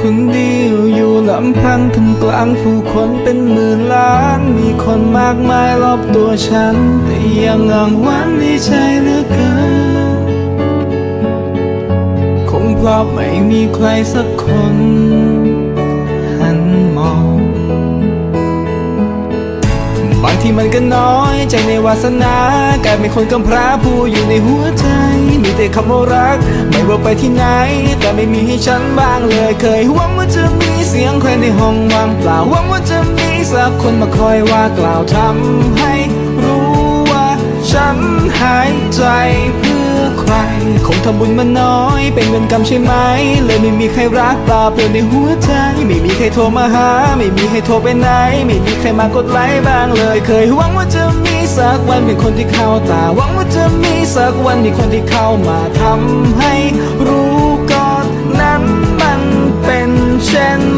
คนเดียวอยู่ลำพังท่ามกลางผู้คนเป็นหมื่นล้าน มีคนมากมายรอบตัวฉัน แต่ยังอ้างว้างในใจเหลือเกิน คงเพราะไม่มีใครสักคน บางทีมันก็น้อยใจในวาสนากลายเป็นคนกำพร้าผู้อยู่ในหัวใจ มีแต่คำว่ารัก ไม่ว่าไปที่ไหน แต่ไม่มีให้ฉันบ้างเลย เคยหวังว่าจะมีเสียงใครในห้องว่างเปล่าหวังว่าจะมีสักคนมาคอยว่ากล่าวทำให้รู้ว่าฉันหายใจเพื่อ ใคร คงทำบุญมาน้อย เป็นเงินกรรมใช่ไหม เลยไม่มีใครรักปลาเปลี่ยนในหัวใจ ไม่มีใครโทรมาหา ไม่มีใครโทรไปไหน ไม่มีใครมากดไลค์บ้างเลย เคยหวังว่าจะมีสักวันเป็นคนที่เข้าตา หวังว่าจะมีสักวันมีคนที่เข้ามาทำให้รู้ก่อนนั้นมันเป็นเช่น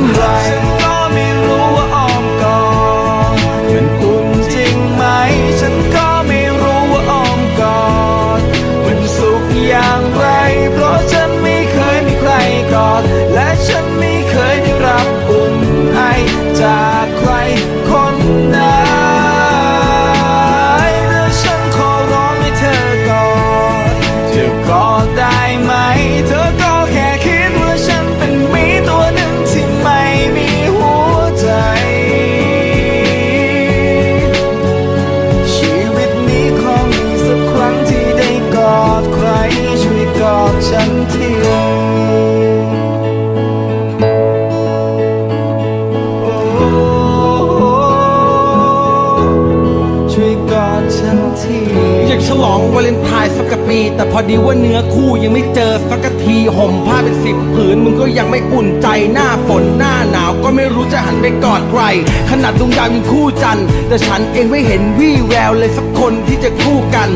วาเลนไทน์สักกะปี แต่พอดีว่าเนื้อคู่ยังไม่เจอสักทีห่มผ้าเป็นสิบผืนมึงก็ยังไม่อุ่นใจหน้าฝนหน้าหนาวก็ไม่รู้จะหันไปกอดใคร ขนาดดวงดาวยังคู่จันทร์แต่ฉันเองไม่เห็นวี่แววเลยสักคนที่จะคู่กัน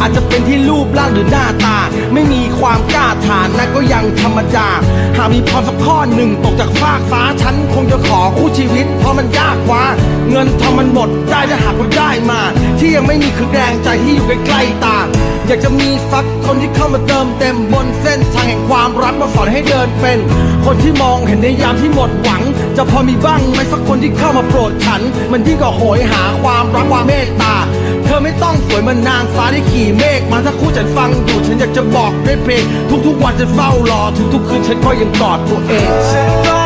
อาจจะเป็นที่รูปร่างหรือหน้าตา ไม่มีความกล้าทานนะก็ยังธรรมดาหากมีพรสักข้อหนึ่งตกจากฟากฟ้าฉันคงจะขอคู่ชีวิต เพราะมันยากกว่า เงินทองมันหมดได้ถ้าหากว่าได้มา ที่ยังไม่มีคือแรงใจที่อยู่ใกล้ๆตา อยากจะมีสักคนที่เข้ามาเติมเต็มบนเส้นทางแห่งความรักมาสอนให้เดินเป็น คนที่มองเห็นในยามที่หมดหวัง จะพอมีบ้างไหมสักคนที่เข้ามาโปรดฉัน มันยิ่งกว่าโหยหาความรักความเมตตา เธอไม่ต้องสวยเหมันนางฟ้าที่ขี่เมฆมาถ้าคู่ฉันฟังอยู่ฉันอยากจะบอกด้วยเพลง ทุกๆวันฉันเฝ้ารอทุกๆคืนฉันก็ยังกอดตัวเอง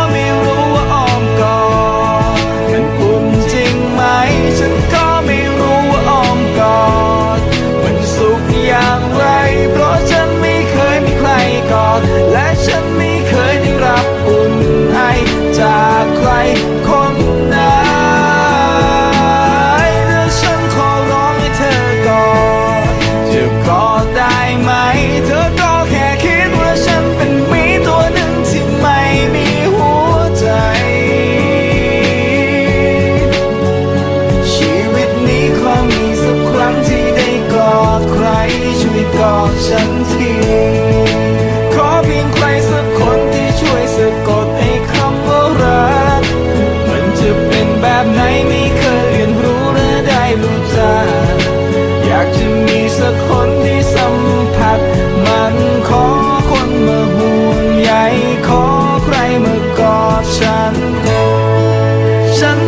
ักคนที่สัมผัส มันขอคนมาห่วงใยขอใครมากอดฉัน ฉัน